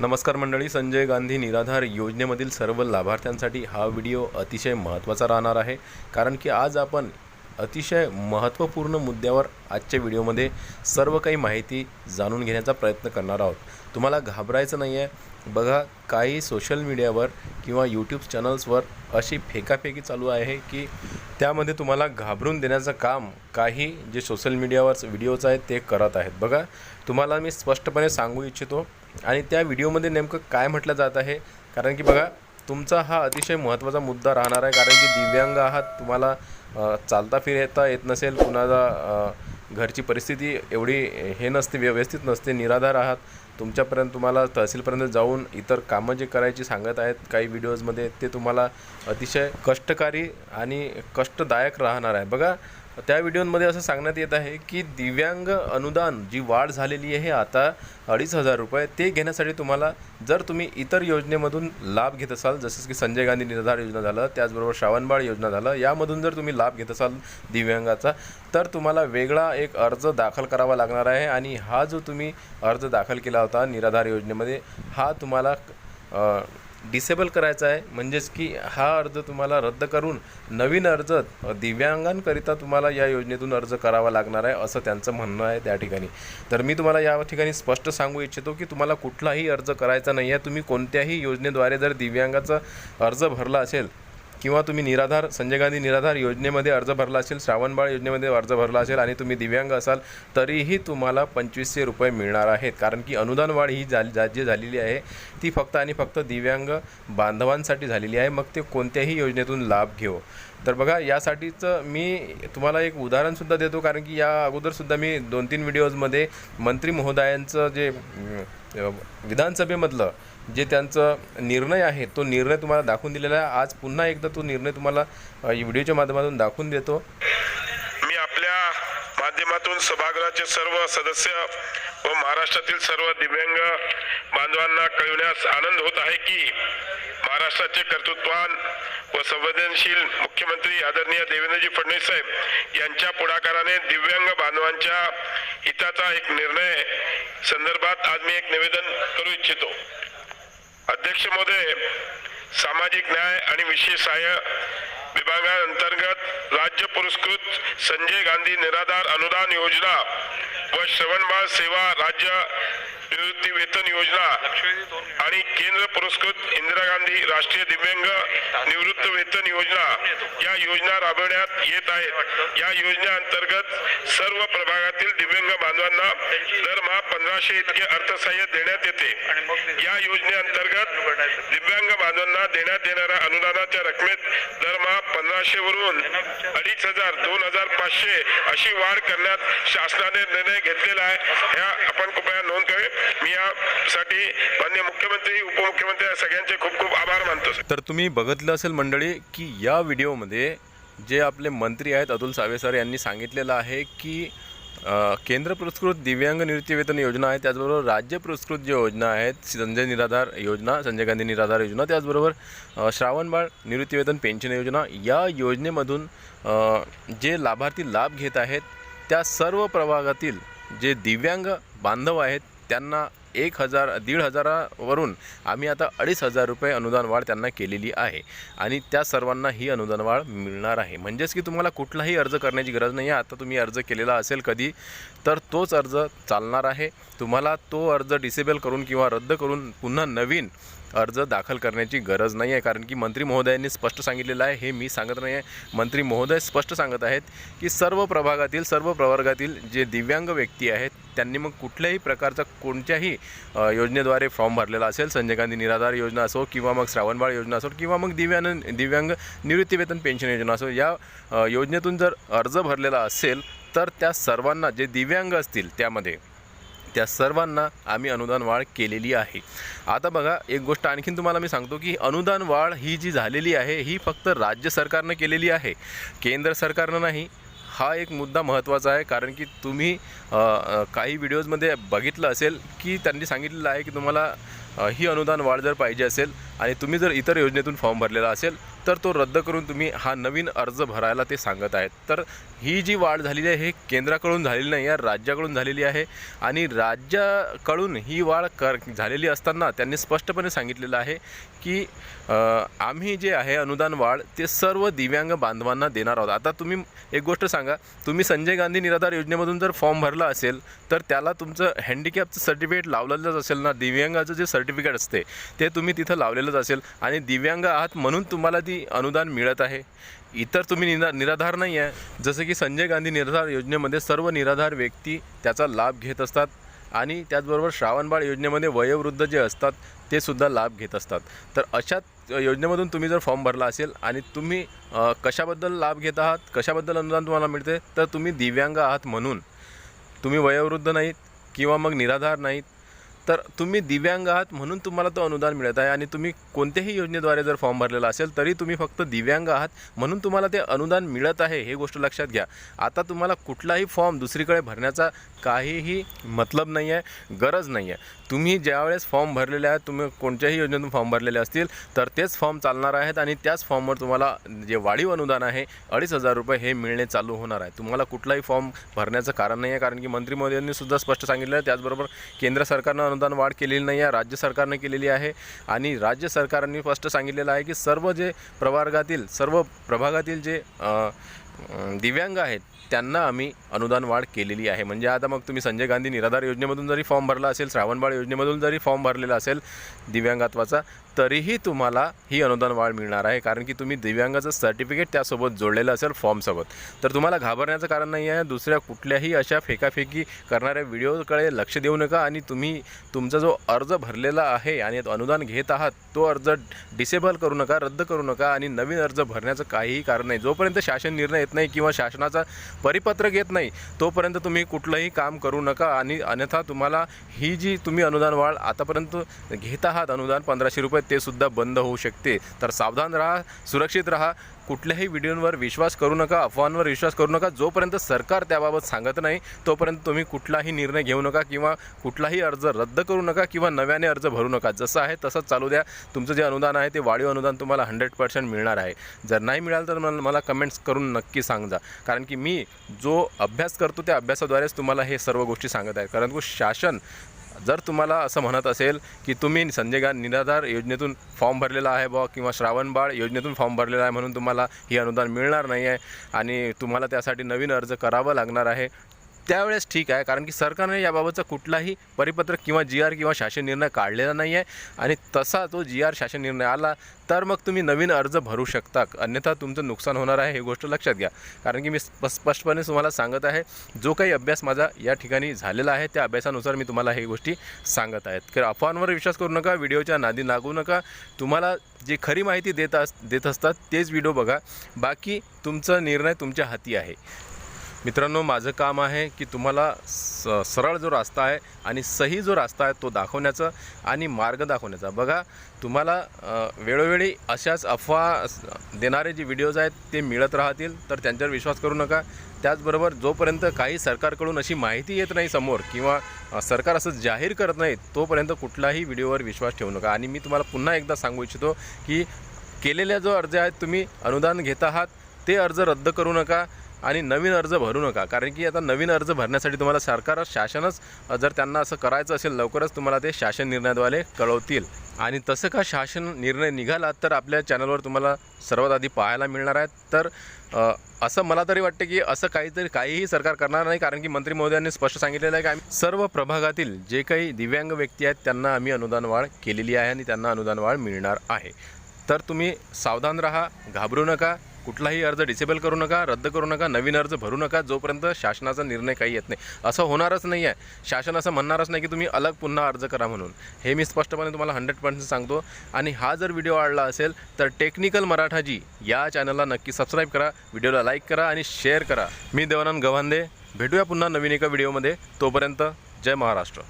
नमस्कार मंडळी संजय गांधी निराधार योजनेमधील सर्व लाभार्थ्यांसाठी हा व्हिडिओ अतिशय महत्त्वाचा राहणार आहे. कारण की आज आपण अतिशय महत्त्वपूर्ण मुद्द्यावर आजच्या व्हिडिओमध्ये सर्व काही माहिती जाणून घेण्याचा प्रयत्न करणार आहोत. तुम्हाला घाबरायचं नाही आहे बघा काही सोशल मीडियावर किंवा यूट्यूब चॅनल्सवर अशी फेकाफेकी चालू आहे की त्यामध्ये तुम्हाला घाबरून देण्याचं काम काही जे सोशल मीडियावर व्हिडिओज आहेत ते करत आहेत. बघा तुम्हाला मी स्पष्टपणे सांगू इच्छितो आणि त्या व्हिडिओमध्ये नेमकं काय म्हटलं जात आहे? कारण की बघा तुमचा हा अतिशय महत्त्वाचा मुद्दा राहणार आहे कारण की दिव्यांग आहात तुम्हाला चालता फिरता येत नसेल कुणाला घरची परिस्थिती एवढी हे नसते व्यवस्थित नसते निराधार आहात तुमच्यापर्यंत तुम्हाला तहसीलपर्यंत जाऊन इतर कामं जे करायची सांगत आहेत काही व्हिडिओजमध्ये ते तुम्हाला अतिशय कष्टकारी आणि कष्टदायक राहणार आहे. बघा त्या व्हिडिओमध्ये असं सांगण्यात येत आहे की दिव्यांग अनुदान जी वाढ झालेली आहे आता अडीच हजार रुपये ते घेण्यासाठी तुम्हाला जर तुम्ही इतर योजनेमधून लाभ घेत असाल जसं की संजय गांधी निराधार योजना झालं त्याचबरोबर श्रावणबाळ योजना झालं यामधून जर तुम्ही लाभ घेत असाल दिव्यांगाचा तर तुम्हाला वेगळा एक अर्ज दाखल करावा लागणार आहे आणि हा जो तुम्ही अर्ज दाखल केला होता निराधार योजनेमध्ये हा तुम्हाला डिसेबल करायचा आहे. म्हणजेच की हा अर्ज तुम्हाला रद्द करून नवीन अर्ज दिव्यांगांकरिता तुम्हाला या योजनेतून अर्ज करावा लागणार आहे असं त्यांचं म्हणणं आहे त्या ठिकाणी. तर मी तुम्हाला या ठिकाणी स्पष्ट सांगू इच्छितो की तुम्हाला कुठलाही अर्ज करायचा नाही आहे तुम्ही कोणत्याही योजनेद्वारे जर दिव्यांगाचा अर्ज भरला असेल किंवा तुम्ही निराधार संजय गांधी निराधार योजनेमध्ये अर्ज भरला असेल श्रावणबाळ योजनेमध्ये अर्ज भरला असेल आणि तुम्ही दिव्यांग असाल तरीही तुम्हाला पंचवीसशे रुपये मिळणार आहेत. कारण की अनुदान वाढ ही झाली जा जी झालेली आहे ती फक्त आणि फक्त दिव्यांग बांधवांसाठी झालेली आहे. मग ते कोणत्याही योजनेतून लाभ घेऊ तर बघा यासाठीचं मी तुम्हाला एक उदाहरणसुद्धा देतो. कारण की या अगोदरसुद्धा मी दोन तीन व्हिडिओजमध्ये मंत्री महोदयांचं जे विधानसभेमधलं जे त्यांचं निर्णय आहे तो निर्णय तुम्हाला दाखवून दिलेला आहे. आज पुन्हा एकदा तो निर्णय तुम्हाला व्हिडिओच्या माध्यमातून दाखवून देतो. मी आपल्या माध्यमातून सभागृहाचे सर्व सदस्य व महाराष्ट्रातील सर्व दिव्यांग बांधवांना कळविण्यास आनंद होत आहे की महाराष्ट्राचे कर्तृत्वान व संवेदनशील मुख्यमंत्री आदरणीय देवेंद्रजी फडणवीस साहेब यांच्या पुढाकाराने दिव्यांग बांधवांच्या हिताचा एक निर्णय संदर्भात आज मी एक निवेदन करू इच्छितो. अध्यक्ष महोदय सामाजिक न्याय आणि विशेष सहाय्य विभागाअंतर्गत राज्य पुरस्कृत संजय गांधी निराधार अनुदान योजना व श्रवणबाळ सेवा राज्य निवृत्ती वेतन योजना आणि केंद्र पुरस्कृत इंदिरा गांधी राष्ट्रीय दिव्यांग निवृत्त वेतन योजना या योजना राबवण्यात येत आहेत. या योजनेअंतर्गत सर्व प्रभागातील दिव्यांग बांधवांना दरमहा पंधराशे इतके अर्थसहाय्य देण्यात येते. या योजनेअंतर्गत दिव्यांग बांधवांना देण्यात येणाऱ्या अनुदानाच्या रकमेत दरमहा पंधराशे वरून अडीच हजार दोन हजार पाचशे अशी वाढ करण्यात शासनाने निर्णय घेतलेला आहे. ह्या आपण कृपया नोंद करावी मी यासाठी माननीय मुख्यमंत्री उपमुख्यमंत्री या सगळ्यांचे खूप खूप आभार मानतो तर तुम्ही बघितलं असेल मंडळी की या व्हिडिओमध्ये जे आपले मंत्री आहेत अतुल सावे सर यांनी सांगितलेलं आहे की केंद्र पुरस्कृत दिव्यांग निवृत्तीवेतन योजना आहे त्याचबरोबर राज्य पुरस्कृत जे योजना आहेत संजय निराधार योजना संजय गांधी निराधार योजना त्याचबरोबर श्रावणबाळ निवृत्तीवेतन पेन्शन योजना या योजनेमधून जे लाभार्थी लाभ घेत आहेत त्या सर्व प्रभागातील जे दिव्यांग बांधव आहेत त्यांना एक हजार दीड हजारावरून आम्ही आता अडीच हजार रुपये अनुदान वाढ त्यांना केलेली आहे. आणि त्या सर्वांना ही अनुदान वाढ मिळणार आहे. म्हणजेच की तुम्हाला कुठलाही अर्ज करण्याची गरज नाही आहे. आता तुम्ही अर्ज केलेला असेल कधी तर तोच अर्ज चालणार आहे. तुम्हाला तो अर्ज डिसेबल करून किंवा रद्द करून पुन्हा नवीन अर्ज दाखल करण्याची गरज नाही आहे. कारण की मंत्री महोदयांनी स्पष्ट सांगितलेलं आहे. हे मी सांगत नाही आहे. मंत्री महोदय स्पष्ट सांगत आहेत की सर्व प्रभागातील सर्व प्रवर्गातील जे दिव्यांग व्यक्ती आहेत त्यांनी मग कुठल्याही प्रकारचा कोणत्याही योजनेद्वारे फॉर्म भरलेला असेल संजय गांधी निराधार योजना असो किंवा मग श्रावणबाळ योजना असो किंवा मग दिव्यांग दिव्यांग निवृत्तीवेतन पेन्शन योजना असो या योजनेतून जर अर्ज भरलेला असेल तर त्या सर्वांना जे दिव्यांग असतील त्यामध्ये त्या सर्वांना आम्ही अनुदान वाढ केलेली आहे. आता बघा एक गोष्ट आणखीन तुम्हाला मी सांगतो की अनुदान वाढ ही जी झालेली आहे ही फक्त राज्य सरकारनं केलेली आहे. केंद्र सरकारनं नाही हा एक मुद्दा महत्त्वाचा आहे कारण की तुम्ही काही व्हिडिओजमध्ये बघितलं असेल की त्यांनी सांगितलेलं आहे की तुम्हाला ही अनुदान वाढ जर पाहिजे असेल आणि तुम्ही जर इतर योजनेतून फॉर्म भरलेला असेल तर तो रद्द करून तुम्ही हा नवीन अर्ज भरायला ते सांगत आहेत. तर ही जी वाढ झालेली आहे हे केंद्राकडून झालेली नाही या राज्याकडून झालेली आहे. आणि राज्याकडून ही वाढ कर झालेली असताना त्यांनी स्पष्टपणे सांगितलेलं आहे की आम्ही जे आहे अनुदान वाढ ते सर्व दिव्यांग बांधवांना देणार आहोत. आता तुम्ही एक गोष्ट सांगा तुम्ही संजय गांधी निराधार योजनेमधून जर फॉर्म भरला असेल तर त्याला तुमचं हँडिकॅपचं सर्टिफिकेट लावलेलंच असेल ना? दिव्यांगाचं जे सर्टिफिकेट असते ते तुम्ही तिथं लावलेलंच असेल. आणि दिव्यांग आहात म्हणून तुम्हाला ती अनुदान मिळत आहे. इतर तुम्ही निरा निराधार नाही आहे. जसं की संजय गांधी निराधार योजनेमध्ये सर्व निराधार व्यक्ती त्याचा लाभ घेत असतात आणि त्याचबरोबर श्रावणबाळ योजनेमध्ये वयोवृद्ध जे असतात ते सुद्धा लाभ घेत असतात. तर अशा योजनेमधून तुम्ही जर फॉर्म भरला असेल आणि तुम्ही कशाबद्दल लाभ घेत आहात कशाबद्दल अनुदान तुम्हाला मिळते तर तुम्ही दिव्यांग आहात म्हणून. तुम्ही वयोवृद्ध नाहीत किंवा मग निराधार नाहीत तर तुम्ही दिव्यांग आहात म्हणून तुम्हाला तो अनुदान मिळत आहे आणि तुम्ही कोणत्याही योजनेद्वारे जर फॉर्म भरलेला असेल तरी तुम्ही फक्त दिव्यांग आहात म्हणून तुम्हाला ते अनुदान मिळत आहे हे गोष्ट लक्षात घ्या. आता तुम्हाला कुठलाही फॉर्म दुसरीकडे भरण्याचा काहीही मतलब नाही आहे गरज नाही आहे तुम्ही ज्यावेळेस फॉर्म भरलेले आहेत तुम्ही कोणत्याही योजनेतून फॉर्म भरलेले असतील तर तेच फॉर्म चालणार आहेत आणि त्याच फॉर्मवर तुम्हाला जे वाढीव अनुदान आहे अडीच हजार रुपये हे मिळणे चालू होणार आहे. तुम्हाला कुठलाही फॉर्म भरण्याचं कारण नाही आहे कारण की मंत्री महोदयांनी सुद्धा स्पष्ट सांगितलं आहे. त्याचबरोबर केंद्र सरकारनं अनुदान वाढ केलेली नाही आहे राज्य सरकारनं केलेली आहे. आणि राज्य सरकारने स्पष्ट सांगितलेलं आहे की सर्व जे प्रवर्गातील सर्व प्रभागातील जे दिव्यांग आहेत त्यांना आम्ही अनुदान वाढ केलेली आहे. म्हणजे आता मग तुम्ही संजय गांधी निराधार योजनेमधून जरी फॉर्म भरला असेल श्रावणबाळ योजनेमधून जरी फॉर्म भरलेला असेल दिव्यांगत्वाचा तरीही तुम्हाला ही अनुदान वाढ मिळणार आहे. कारण की तुम्ही दिव्यांगाचं सर्टिफिकेट त्यासोबत जोडलेलं असेल फॉर्मसोबत. तर तुम्हाला घाबरण्याचं कारण नाही आहे. दुसऱ्या कुठल्याही अशा फेकाफेकी करणाऱ्या व्हिडिओकडे लक्ष देऊ नका आणि तुम्ही तुमचा जो अर्ज भरलेला आहे आणि अनुदान घेत आहात तो अर्ज डिसेबल करू नका रद्द करू नका आणि नवीन अर्ज भरण्याचं काहीही कारण नाही. जोपर्यंत शासन निर्णय येत नाही किंवा शासनाचा परिपत्रक येत नाही. तोपर्यंत तुम्ही कुठलंही काम करू नका आणि अन्यथा तुम्हाला ही जी तुम्ही अनुदान वाढ आतापर्यंत घेत आहात अनुदान पंधराशे रुपये ते सुद्धा बंद होऊ शकते. तर सावधान राहा सुरक्षित राहा. कुठल्याही व्हिडिओवर विश्वास करू नका अफवांवर विश्वास करू नका. जोपर्यंत सरकार त्याबाबत सांगत नाही तोपर्यंत तुम्ही कुठलाही निर्णय घेऊ नका किंवा कुठलाही अर्ज रद्द करू नका किंवा नव्याने अर्ज भरू नका. जसं आहे तसंच चालू द्या. तुमचं जे अनुदान आहे ते वाढीव अनुदान तुम्हाला हंड्रेड पर्सेंट मिळणार आहे. जर नाही मिळालं तर मला मला कमेंट्स करून नक्की सांगा. कारण की मी जो अभ्यास करतो त्या अभ्यासाद्वारेच तुम्हाला हे सर्व गोष्टी सांगत आहे. कारण की शासन जर तुम्हाला असं म्हणत असेल की तुम्ही संजय गांधी निराधार योजनेतून फॉर्म भरलेला आहे बा किंवा श्रावणबाळ योजनेतून फॉर्म भरलेला आहे म्हणून तुम्हाला ही अनुदान मिळणार नाही आहे आणि तुम्हाला त्यासाठी नवीन अर्ज करावा लागणार आहे त्यावेळेस ठीक आहे कारण की सरकारने याबाबतचा कुठलाही परिपत्रक किंवा जी आर किंवा शासन निर्णय काढलेला नाही आहे. आणि तसा तो जी आर शासन निर्णय आला तर मग तुम्ही नवीन अर्ज भरू शकता. अन्यथा तुमचं नुकसान होणार आहे हे गोष्ट लक्षात घ्या. कारण की मी स्प स्पष्टपणे तुम्हाला सांगत आहे जो काही अभ्यास माझा या ठिकाणी झालेला आहे त्या अभ्यासानुसार मी तुम्हाला हे गोष्टी सांगत आहेत तर अफवांवर विश्वास करू नका व्हिडिओच्या नादी लागू नका. तुम्हाला जी खरी माहिती देत अस देत असतात तेच व्हिडिओ बघा. बाकी तुमचा निर्णय तुमच्या हाती आहे. मित्रांनो माझं काम आहे की तुम्हाला स सरळ जो रास्ता आहे आणि सही जो रास्ता आहे तो दाखवण्याचा आणि मार्ग दाखवण्याचा. बघा तुम्हाला वेळोवेळी अशाच अफवा देणारे जे व्हिडिओज आहेत ते मिळत राहतील तर त्यांच्यावर विश्वास करू नका. त्याचबरोबर जोपर्यंत काही सरकारकडून अशी माहिती येत नाही समोर किंवा सरकार असं जाहीर करत नाही तोपर्यंत कुठलाही व्हिडिओवर विश्वास ठेवू नका. आणि मी तुम्हाला पुन्हा एकदा सांगू इच्छितो की केलेल्या जो अर्ज आहेत तुम्ही अनुदान घेत आहात ते अर्ज रद्द करू नका. आणि नवीन अर्ज भरू नका. कारण की आता नवीन अर्ज भरण्यासाठी तुम्हाला सरकार शासनच जर त्यांना असं करायचं असेल लवकरच तुम्हाला ते शासन निर्णयाद्वारे कळवतील. आणि तसं का शासन निर्णय निघाला तर आपल्या चॅनलवर तुम्हाला सर्वात आधी पाहायला मिळणार आहेत. तर असं मला तरी वाटतं की असं काहीतरी काहीही सरकार करणार नाही कारण की मंत्री महोदयांनी स्पष्ट सांगितलेलं आहे की आम्ही सर्व प्रभागातील जे काही दिव्यांग व्यक्ती आहेत त्यांना आम्ही अनुदान वाढ केलेली आहे आणि त्यांना अनुदान वाढ मिळणार आहे. तर तुम्ही सावधान राहा घाबरू नका. कुठलाही अर्ज डिसेबल करू नका रद्द करू नका नवीन अर्ज भरू नका जोपर्यंत शासनाचा निर्णय काही येत नाही. असं होणारच नाही आहे. शासन असं म्हणणारच नाही की तुम्ही अलग पुन्हा अर्ज करा म्हणून. हे मी स्पष्टपणे तुम्हाला हंड्रेड पर्सेंट सांगतो. आणि हा जर व्हिडिओ आवडला असेल तर टेक्निकल मराठाजी या चॅनलला नक्की सबस्क्राईब करा व्हिडिओला लाईक करा आणि शेअर करा. मी देवानंद गव्हांदे. भेटूया पुन्हा नवीन एका व्हिडिओमध्ये तोपर्यंत जय महाराष्ट्र.